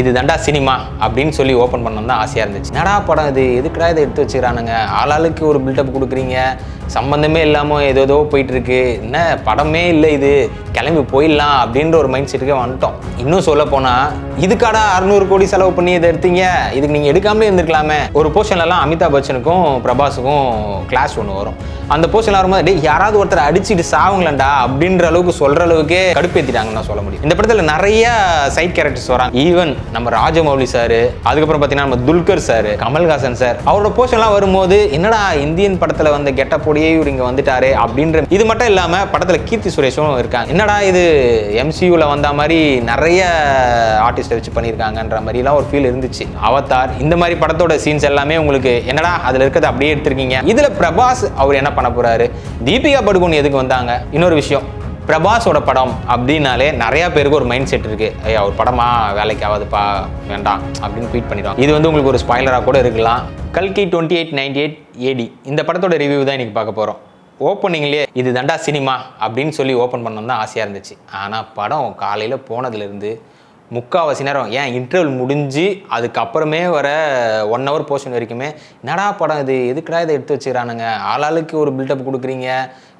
இது தண்டா சினிமா அப்படின்னு சொல்லி ஓப்பன் பண்ணணும் தான் ஆசையாக இருந்துச்சு. நடா படம் இது? எதுக்குடா இதை எடுத்து வச்சுக்கிறானுங்க? ஆளாளுக்கு ஒரு பில்டப் கொடுக்குறீங்க. சம்மந்தமே இல்லாமல் ஏதோ ஏதோ போயிட்டு இருக்கு என்ன? படமே இல்லை இது. கிளம்பி போயிடலாம் அப்படின்ற ஒரு மைண்ட் செட்டுக்கே வந்துட்டோம். இன்னும் சொல்ல போனால் இதுக்காடா அறுநூறு கோடி செலவு பண்ணி இதை எடுத்தீங்க? இதுக்கு நீங்கள் எடுக்காமலே இருந்திருக்கலாமே. ஒரு போர்ஷன்லலாம் அமிதாப் பச்சனுக்கும் பிரபாஸுக்கும் கிளாஸ் ஒன்று வரும். அந்த போர்ஷன் வரும்போது டேய் யாராவது ஒருத்தர் அடிச்சுட்டு சாவுங்களேன்டா அப்படின்ற அளவுக்கு சொல்ற அளவுக்கே கடுப்பேற்றிட்டாங்கன்னு நான் சொல்ல முடியும். இந்த படத்தில் நிறைய சைட் கேரக்டர்ஸ் வராங்க. ஈவன் நம்ம ராஜமௌலி சார் அதுக்கப்புறம் பார்த்தீங்கன்னா நம்ம துல்கர் சார் கமல்ஹாசன் சார் அவரோட போர்ஷன்லாம் வரும்போது என்னடா இந்தியன் படத்தில் வந்த கூடயே இவர் இங்கே வந்துட்டாரு அப்படின்ற இது மட்டும் இல்லாமல் படத்தில் கீர்த்தி சுரேஷும் இருக்காங்க. என்னடா இது எம்சியூவில் வந்த மாதிரி நிறைய ஆர்டிஸ்ட்டை வச்சு பண்ணியிருக்காங்கன்ற மாதிரிலாம் ஒரு ஃபீல் இருந்துச்சு. அவதார் இந்த மாதிரி படத்தோட சீன்ஸ் எல்லாமே உங்களுக்கு என்னடா அதில் இருக்கிறத அப்படியே எடுத்திருக்கீங்க. இதில் பிரபாஸ் அவர் என்ன பண்ண போகிறாரு தீபிகா படுகோன் எதுக்கு வந்தாங்க? இன்னொரு விஷயம் பிரபாஸோட படம் அப்படின்னாலே நிறையா பேருக்கு ஒரு மைண்ட் செட் இருக்குது ஐயா ஒரு படமா வேலைக்கு ஆகாதுப்பா வேண்டாம் அப்படின்னு ட்வீட் பண்ணிடுவாங்க. இது வந்து உங்களுக்கு ஒரு ஸ்பாய்லராக கூட இருக்கலாம். கல்கி twenty eight ninety eight AD இந்த படத்தோட ரிவ்யூ தான் எனக்கு பார்க்க போகிறோம் ஓப்பனிங்லேயே இது தண்டா சினிமா அப்படின்னு சொல்லி ஓப்பன் பண்ணணும் தான் ஆசையாக இருந்துச்சு. ஆனால் படம் காலையில் போனதுலேருந்து முக்கால்வாசி நேரம் ஏன் இன்டர்வல் முடிஞ்சு அதுக்கப்புறமே வர ஒன் ஹவர் போர்ஷன் வரைக்குமே என்னடா படம் இது? எதுக்குடா இதை எடுத்து வச்சுக்கிறானுங்க? ஆளாளுக்கு ஒரு பில்டப் கொடுக்குறீங்க.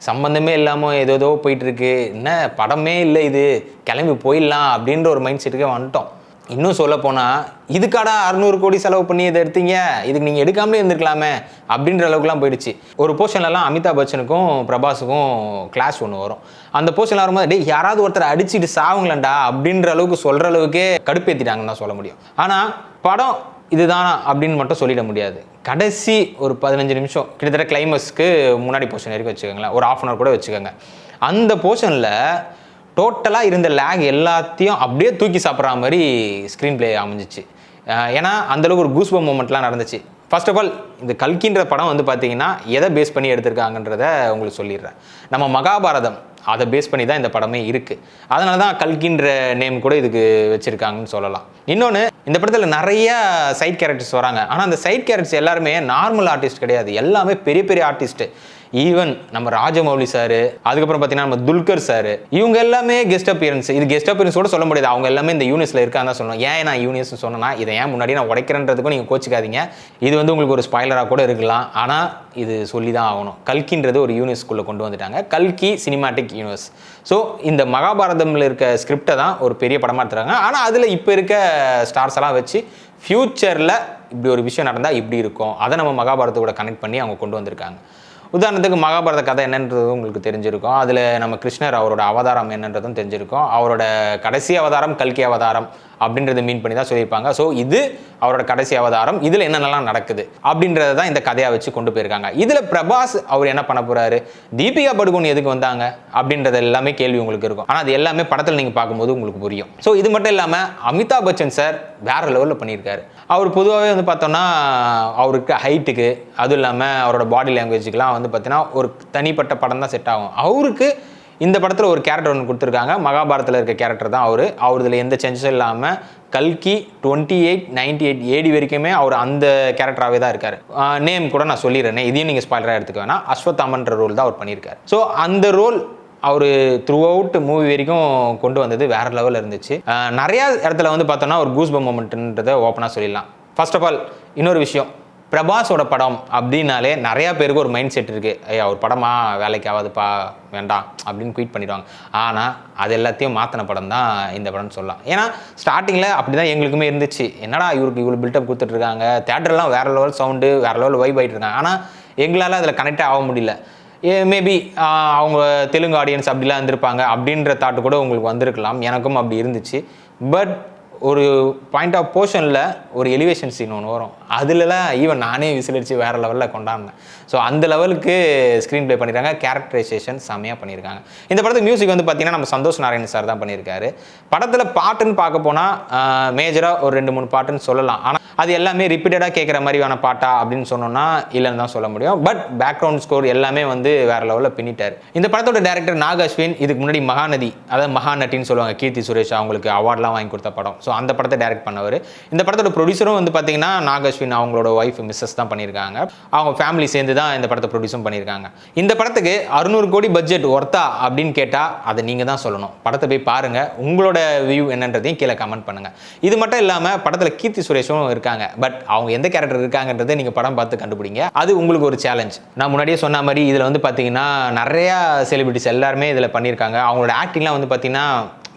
சம்மந்தமே இல்லாமல் ஏதோ ஏதோ போயிட்டுருக்கு என்ன? படமே இல்லை இது. கிளம்பி போயிடலாம் அப்படின்ற ஒரு மைண்ட் செட்டுக்கே வந்துட்டோம். இன்னும் சொல்ல போனால் இதுக்காடா அறுநூறு கோடி செலவு பண்ணி இதை எடுத்தீங்க இதுக்கு நீங்கள் எடுக்காமலே இருந்திருக்கலாமே அப்படின்ற அளவுக்குலாம் போயிடுச்சு. ஒரு போர்ஷன்லலாம் அமிதாப் பச்சனுக்கும் பிரபாஸுக்கும் கிளாஸ் ஒன்று வரும். அந்த போர்ஷன்லாம் வரும்போது டே யாராவது ஒருத்தர் அடிச்சுட்டு சாவுங்களேன்டா அப்படின்ற அளவுக்கு சொல்கிற அளவுக்கே கடுப்பேற்றிட்டாங்கன்னு தான் சொல்ல முடியும். ஆனால் படம் இதுதானா அப்படின்னு மட்டும் சொல்லிட முடியாது. கடைசி ஒரு பதினஞ்சு நிமிஷம் கிட்டத்தட்ட கிளைமஸ்க்கு முன்னாடி போர்ஷன் வரைக்கும் வச்சுக்கோங்களேன் ஒரு ஆஃப் அன் கூட வச்சுக்கோங்க. அந்த போர்ஷனில் டோட்டலாக இருந்த லேக் எல்லாத்தையும் அப்படியே தூக்கி சாப்பிட்ற மாதிரி ஸ்க்ரீன் ப்ளே அமைஞ்சிச்சு. ஏன்னா அந்தளவுக்கு ஒரு கூஸ்பம் மூமெண்ட்லாம் நடந்துச்சு. ஃபர்ஸ்ட் ஆஃப் ஆல் இந்த கல்கின்ற படம் வந்து பார்த்தீங்கன்னா எதை பேஸ் பண்ணி எடுத்திருக்காங்கன்றத உங்களுக்கு சொல்லிடுறேன். நம்ம மகாபாரதம் அதை பேஸ் பண்ணி தான் இந்த படமே இருக்குது அதனால தான் கல்கின்ற நேம் கூட இதுக்கு வச்சுருக்காங்கன்னு சொல்லலாம். இன்னொன்று இந்த படத்தில் நிறைய சைட் கேரக்டர்ஸ் வராங்க. ஆனால் அந்த சைட் கேரக்டர்ஸ் எல்லாருமே நார்மல் ஆர்டிஸ்ட் கிடையாது. எல்லாமே பெரிய பெரிய ஆர்டிஸ்ட்டு ஈவன் நம்ம ராஜமௌலி சார் அதுக்கப்புறம் பார்த்தீங்கன்னா நம்ம துல்கர் சார் இவங்க எல்லாமே கெஸ்ட் அப்பியரன்ஸ் இது கெஸ்ட் அப்பியரன்ஸ் கூட சொல்ல முடியாது. அவங்க எல்லாமே இந்த யூனியஸில் இருக்காங்க தான் சொல்லணும். ஏன் நான் யூனிஸ் சொன்னேன்னா இதை ஏன் முன்னாடி நான் உடைக்கிறேன்றதுக்கும் நீங்கள் கோச்சிக்காதீங்க. இது வந்து உங்களுக்கு ஒரு ஸ்பாய்லராக கூட இருக்கலாம். ஆனால் இது சொல்லி தான் ஆகணும். கல்கின்றது ஒரு யூனிஸ்குள்ளே கொண்டு வந்துட்டாங்க. கல்கி சினிமாட்டிக் யூனிவர்ஸ் ஸோ இந்த மகாபாரதமில் இருக்க ஸ்கிரிப்டை தான் ஒரு பெரிய படமாக எடுத்துறாங்க ஆனால் அதில் இப்போ இருக்க ஸ்டார்ஸ் எல்லாம் வச்சு ஃப்யூச்சரில் இப்படி ஒரு விஷயம் நடந்தால் இப்படி இருக்கும். அதை நம்ம மகாபாரதத்தோட கனெக்ட் பண்ணி அவங்க கொண்டு வந்திருக்காங்க. உதாரணத்துக்கு மகாபாரத கதை என்னன்றது உங்களுக்கு தெரிஞ்சிருக்கும். அதில் நம்ம கிருஷ்ணர் அவரோட அவதாரம் என்னன்றதும் தெரிஞ்சிருக்கும். அவரோட கடைசி அவதாரம் கல்கி அவதாரம். அப்படின்றத மீன் பண்ணி தான் சொல்லியிருப்பாங்க. ஸோ இது அவரோட கடைசி அவதாரம். இதில் என்னென்னலாம் நடக்குது அப்படின்றத தான் இந்த கதையாக வச்சு கொண்டு போயிருக்காங்க. இதில் பிரபாஸ் அவர் என்ன பண்ண போகிறாரு தீபிகா படுகோன் எதுக்கு வந்தாங்க? அப்படின்றது எல்லாமே கேள்வி உங்களுக்கு இருக்கும். ஆனால் அது எல்லாமே படத்தில் நீங்கள் பார்க்கும்போது உங்களுக்கு புரியும். ஸோ இது மட்டும் இல்லாமல் அமிதாப் பச்சன் சார் வேற லெவலில் பண்ணியிருக்காரு. அவர் பொதுவாகவே வந்து பார்த்தோம்னா அவருக்கு ஹைட்டுக்கு அதுவும் இல்லாமல் அவரோட பாடி லாங்குவேஜுக்கெலாம் வந்து பார்த்தீங்கன்னா ஒரு தனிப்பட்ட படம் தான் செட் ஆகும். அவருக்கு இந்த படத்தில் ஒரு கேரக்டர் ஒன்று கொடுத்துருக்காங்க. மகாபாரத்தில் இருக்க கேரக்டர் தான் அவர். அவர் இதில் எந்த சேஞ்சஸும் இல்லாமல் கல்கி twenty eight ninety eight AD வரைக்குமே அவர் அந்த கேரக்டராகவே தான் இருக்கார். நேம் கூட நான் சொல்லிடுறேன். இதையும் நீங்கள் ஸ்பாய்லராக எடுத்துக்க வேணாம். அஸ்வத்தாமன்ற ரோல் தான் அவர் பண்ணியிருக்காரு. ஸோ அந்த ரோல் அவர் த்ரூ அவுட் மூவி வரைக்கும் கொண்டு வந்தது வேற லெவலில் இருந்துச்சு. நிறையா இடத்துல வந்து பார்த்தோன்னா ஒரு கூஸ் மூமெண்ட்ன்றதை ஓப்பனாக சொல்லிடலாம். ஃபர்ஸ்ட் ஆஃப் ஆல் இன்னொரு விஷயம். பிரபாஸோட படம் அப்படின்னாலே நிறையா பேருக்கு ஒரு மைண்ட் செட் இருக்குது ஐயா ஒரு படமா? வேலைக்கு ஆகாதுப்பா. வேண்டாம். அப்படின்னு குயிட் பண்ணிடுவாங்க. ஆனால் அது எல்லாத்தையும் மாற்றின படம் தான் இந்த படம்னு சொல்லலாம். ஏன்னா ஸ்டார்டிங்கில் அப்படி தான் எங்களுக்குமே இருந்துச்சு. என்னடா இவருக்கு இவ்வளோ பில்டப் கொடுத்துட்ருக்காங்க தேட்டர்லாம் வேறு லெவல் சவுண்டு வேறு லெவல் வைப் ஆகிட்டு இருக்காங்க. ஆனால் எங்களால் அதில் கனெக்டே ஆக முடியல. மேபி அவங்க தெலுங்கு ஆடியன்ஸ் அப்படிலாம் இருந்திருப்பாங்க. அப்படின்ற தாட்டு கூட உங்களுக்கு வந்திருக்கலாம். எனக்கும் அப்படி இருந்துச்சு. பட் ஒரு பாயிண்ட் ஆஃப் போர்ஷனில் ஒரு எலிவேஷன் சீன் ஒன்று வரும். அதுலலாம் ஈவன் நானே விசிலடிச்சு வேறு லெவலில் கொண்டாடினேன். ஸோ அந்த லெவலுக்கு ஸ்க்ரீன் ப்ளே பண்ணியிருக்காங்க கேரக்டரைசேஷன் செம்மையாக பண்ணியிருக்காங்க இந்த படத்துக்கு மியூசிக் வந்து பார்த்தீங்கன்னா நம்ம சந்தோஷ் நாராயண் சார் தான் பண்ணியிருக்காரு படத்தில் பாட்டுன்னு பார்க்க போனால் மேஜராக ஒரு ரெண்டு மூணு பாட்டுன்னு சொல்லலாம். ஆனால் அது எல்லாமே ரிப்பீட்டடாக கேட்குற மாதிரியான பாட்டா அப்படின்னு சொன்னோன்னா இல்லைன்னு தான் சொல்ல முடியும். பட் பேக்ரவுண்ட் ஸ்கோர் எல்லாமே வந்து வேறு லெவலில் பின்னிட்டார். இந்த படத்தோட டேரக்டர் நாக அஸ்வின் இதுக்கு முன்னாடி மகாநதி அதாவது மகாநட்டின்னு சொல்லுவாங்க கீர்த்தி சுரேஷ் அவங்களுக்கு அவார்ட்லாம் வாங்கி கொடுத்த படம். ஸோ அந்த படத்தை டைரக்ட் பண்ணவர். இந்த படத்தோட ப்ரொடியூசரும் வந்து பார்த்தீங்கன்னா நாகஸ்வின் அவங்களோட ஒய்ஃப் மிஸ்ஸஸ் தான் பண்ணியிருக்காங்க அவங்க ஃபேமிலி சேர்ந்து தான் இந்த படத்தை ப்ரொடியூஸும் பண்ணியிருக்காங்க இந்த படத்துக்கு அறுநூறு கோடி பட்ஜெட் ஒர்த்தா அப்படின்னு கேட்டால் அதை நீங்கள் தான் சொல்லணும். படத்தை போய் பாருங்கள் உங்களோட வியூ என்னன்றதையும் கீழே கமெண்ட் பண்ணுங்கள் இது மட்டும் இல்லாமல் படத்தில் கீர்த்தி சுரேஷும் இருக்காங்க. பட் அவங்க எந்த கேரக்டர் இருக்காங்கன்றதை நீங்கள் படம் பார்த்து கண்டுபிடிங்க. அது உங்களுக்கு ஒரு சேலஞ்ச் நான் முன்னாடியே சொன்ன மாதிரி இதில் வந்து பார்த்தீங்கன்னா நிறையா செலிபிரிட்டிஸ் எல்லாருமே இதில் பண்ணியிருக்காங்க அவங்களோட ஆக்டிங்லாம் வந்து பார்த்தீங்கன்னா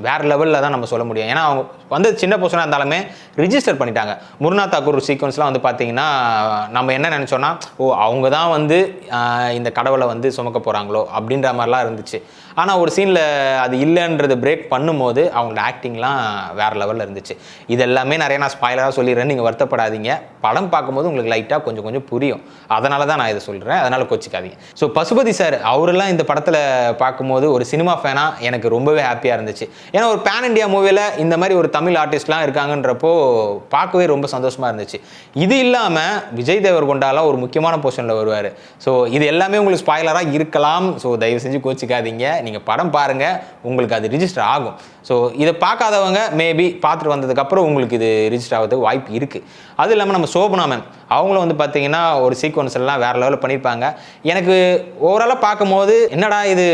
வேறு லெவலில் தான் நம்ம சொல்ல முடியும். ஏன்னா அவங்க வந்து சின்ன பர்சனாக இருந்தாலுமே ரிஜிஸ்டர் பண்ணிட்டாங்க. முருனா தாக்கூர் சீக்வன்ஸ்லாம் வந்து பார்த்தீங்கன்னா நம்ம என்ன நினச்சோன்னா ஓ அவங்க தான் வந்து இந்த கடவுளை வந்து சுமக்க போகிறாங்களோ அப்படின்ற மாதிரிலாம் இருந்துச்சு. ஆனால் ஒரு சீனில் அது இல்லைன்றது பிரேக் பண்ணும்போது அவங்களோட ஆக்டிங்லாம் வேற லெவலில் இருந்துச்சு. இது எல்லாமே நிறைய நான் ஸ்பாயிலராக சொல்லிடுறேன். நீங்கள் வருத்தப்படாதீங்க. படம் பார்க்கும்போது உங்களுக்கு லைட்டாக கொஞ்சம் கொஞ்சம் புரியும். அதனால தான் நான் இதை சொல்கிறேன் அதனால் கொச்சிக்காதீங்க. ஸோ பசுபதி சார் அவரெல்லாம் இந்த படத்தில் பார்க்கும்போது ஒரு சினிமா ஃபேனாக எனக்கு ரொம்பவே ஹாப்பியாக இருந்துச்சு. ஏன்னா ஒரு பேன் இண்டியா மூவியில் இந்த மாதிரி ஒரு தமிழ் ஆர்டிஸ்ட்லாம் இருக்காங்கன்றப்போ பார்க்கவே ரொம்ப சந்தோஷமாக இருந்துச்சு. இது இல்லாமல் விஜய் தேவர்கொண்டாலாம் ஒரு முக்கியமான பொசிஷனில் வருவார். ஸோ இது எல்லாமே உங்களுக்கு ஸ்பாயிலராக இருக்கலாம். ஸோ தயவு செஞ்சு கோச்சிக்காதீங்க. நீங்கள் படம் பாருங்கள் உங்களுக்கு அது ரிஜிஸ்டர் ஆகும். ஸோ இதை பார்க்காதவங்க மேபி பார்த்துட்டு வந்ததுக்கப்புறம் உங்களுக்கு இது ரிஜிஸ்டர் ஆகிறதுக்கு வாய்ப்பு இருக்குது அது இல்லாமல் நம்ம சோபனா மேம் அவங்களும் வந்து பார்த்தீங்கன்னா ஒரு சீக்வன்ஸ் எல்லாம் வேறு லெவலில் பண்ணியிருப்பாங்க எனக்கு ஓவராலாக பார்க்கும்போது என்னடா இது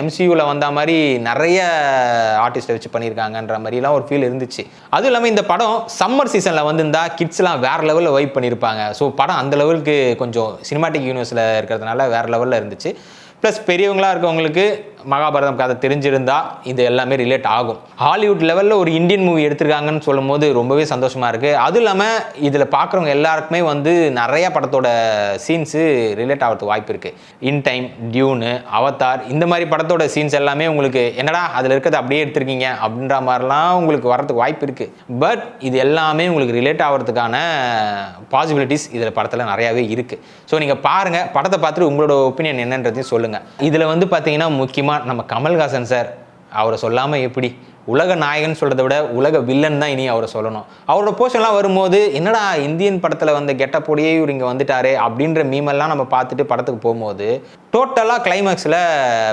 எம்சியூவில் வந்த மாதிரி நிறைய ஆர்டிஸ்ட்டை வச்சு பண்ணியிருக்காங்கன்ற மாதிரிலாம் ஒரு ஃபீல் இருந்துச்சு. அதுவும் இல்லாமல் இந்த படம் சம்மர் சீசனில் வந்திருந்தா கிட்ஸ்லாம் வேறு லெவலில் வைப் பண்ணியிருப்பாங்க ஸோ படம் அந்த லெவலுக்கு கொஞ்சம் சினிமாட்டிக் யூனிவர்ஸில் இருக்கிறதுனால வேறு லெவலில் இருந்துச்சு. ப்ளஸ் பெரியவங்களாக இருக்கவங்களுக்கு மகாபாரதம் கதை தெரிஞ்சிருந்தா இது எல்லாமே ரிலேட் ஆகும். ஹாலிவுட் லெவலில் ஒரு இந்தியன் மூவி எடுத்திருக்காங்கன்னு சொல்லும் போது ரொம்பவே சந்தோஷமாக இருக்குது அதுவும் இல்லாமல் இதில் பார்க்குறவங்க எல்லாருக்குமே வந்து நிறைய படத்தோட சீன்ஸு ரிலேட் ஆகிறதுக்கு வாய்ப்பு இருக்குது இன் டைம் டியூனு அவத்தார் இந்த மாதிரி படத்தோட சீன்ஸ் எல்லாமே உங்களுக்கு என்னடா அதில் இருக்கிறத அப்படியே எடுத்திருக்கீங்க அப்படின்ற மாதிரிலாம் உங்களுக்கு வரதுக்கு வாய்ப்பு இருக்குது பட் இது எல்லாமே உங்களுக்கு ரிலேட் ஆகிறதுக்கான பாசிபிலிட்டிஸ் இதில் படத்தில் நிறையாவே இருக்குது ஸோ நீங்கள் பாருங்கள் படத்தை பார்த்துட்டு உங்களோட ஒப்பீனியன் என்னன்றதையும் சொல்லுங்கள் இதில் வந்து பார்த்தீங்கன்னா முக்கியமாக நம்ம கமல்ஹாசன் சார் அவரை சொல்லாமல் எப்படி? உலக நாயகன் சொல்கிறத விட உலக வில்லன் தான் இனி அவரை சொல்லணும். அவரோட போர்ஷன்லாம் வரும்போது என்னடா இந்தியன் படத்தில் வந்த கெட்டப்பொடியே இவர் இங்கே வந்துட்டாரே அப்படின்ற மீமெல்லாம் நம்ம பார்த்துட்டு படத்துக்கு போகும்போது டோட்டலாக கிளைமேக்ஸில்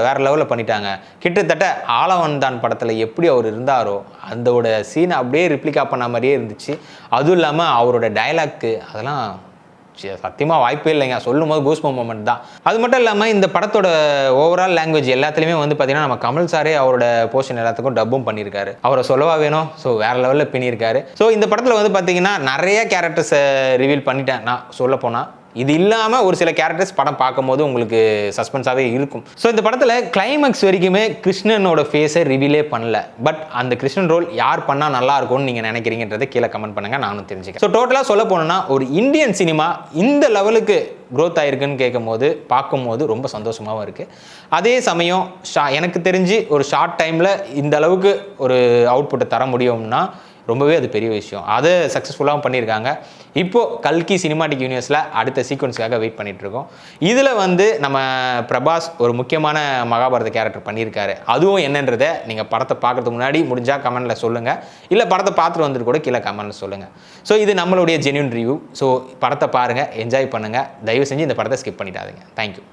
வேறு லெவலில் பண்ணிட்டாங்க. கிட்டத்தட்ட ஆலவன் தான் படத்தில் எப்படி அவர் இருந்தாரோ அதோட சீனை அப்படியே ரிப்ளிகா பண்ண மாதிரியே இருந்துச்சு. அதுவும் இல்லாமல் அவரோட டைலாக்கு அதெல்லாம் சத்தியமாக வாய்ப்பே இல்லைங்க. சொல்லும் போது கூஸ்பம் மூமெண்ட் தான். அது மட்டும் இல்லாமல் இந்த படத்தோட ஓவரால் லாங்குவேஜ் எல்லாத்துலேயுமே வந்து பார்த்தீங்கன்னா நம்ம கமல் சாரே அவரோட போர்ஷன் எல்லாத்துக்கும் டப்பும் பண்ணியிருக்காரு அவரை சொல்லவா வேணும்? ஸோ வேற லெவலில் பின்னியிருக்காரு ஸோ இந்த படத்தில் வந்து பார்த்தீங்கன்னா நிறைய கேரக்டர்ஸை ரிவீல் பண்ணிட்டேன். நான் சொல்ல போனால் இது இல்லாமல் ஒரு சில கேரக்டர்ஸ் படம் பார்க்கும்போது உங்களுக்கு சஸ்பென்ஸாகவே இருக்கும். ஸோ இந்த படத்தில் கிளைமேக்ஸ் வரைக்குமே கிருஷ்ணனோட ஃபேஸை ரிவீலே பண்ணல. பட் அந்த கிருஷ்ணன் ரோல் யார் பண்ணால் நல்லா இருக்கும்னு நீங்கள் நினைக்கிறீங்கன்றதை கீழே கமெண்ட் பண்ணுங்கள் நானும் தெரிஞ்சுக்கிறேன். ஸோ டோட்டலாக சொல்ல போனோம்னா ஒரு இந்தியன் சினிமா இந்த லெவலுக்கு க்ரோத் ஆயிருக்குன்னு கேட்கும்போது பார்க்கும்போது ரொம்ப சந்தோஷமாகவும் இருக்குது அதே சமயம் ஷா எனக்கு தெரிஞ்சு ஒரு ஷார்ட் டைமில் இந்த அளவுக்கு ஒரு அவுட்புட்டை தர முடியும்னா ரொம்பவே அது பெரிய விஷயம். அதை சக்ஸஸ்ஃபுல்லாகவும் பண்ணியிருக்காங்க. இப்போது கல்கி சினிமாட்டிக் யூனிவர்ஸில் அடுத்த சீக்வன்ஸுக்காக வெயிட் பண்ணிகிட்ருக்கோம் இருக்கோம் இதில் வந்து நம்ம பிரபாஸ் ஒரு முக்கியமான மகாபாரத கேரக்டர் பண்ணியிருக்காரு. அதுவும் என்னன்றதை நீங்கள் படத்தை பார்க்கறதுக்கு முன்னாடி முடிஞ்சால் கமெண்டில் சொல்லுங்கள் இல்லை படத்தை பார்த்துட்டு வந்துட்டு கூட கீழே கமெண்டில் சொல்லுங்கள் ஸோ இது நம்மளுடைய ஜென்யூன் ரிவ்யூ ஸோ படத்தை பாருங்கள் என்ஜாய் பண்ணுங்கள் தயவு செஞ்சு இந்த படத்தை ஸ்கிப் பண்ணிடாதீங்க. தேங்க்யூ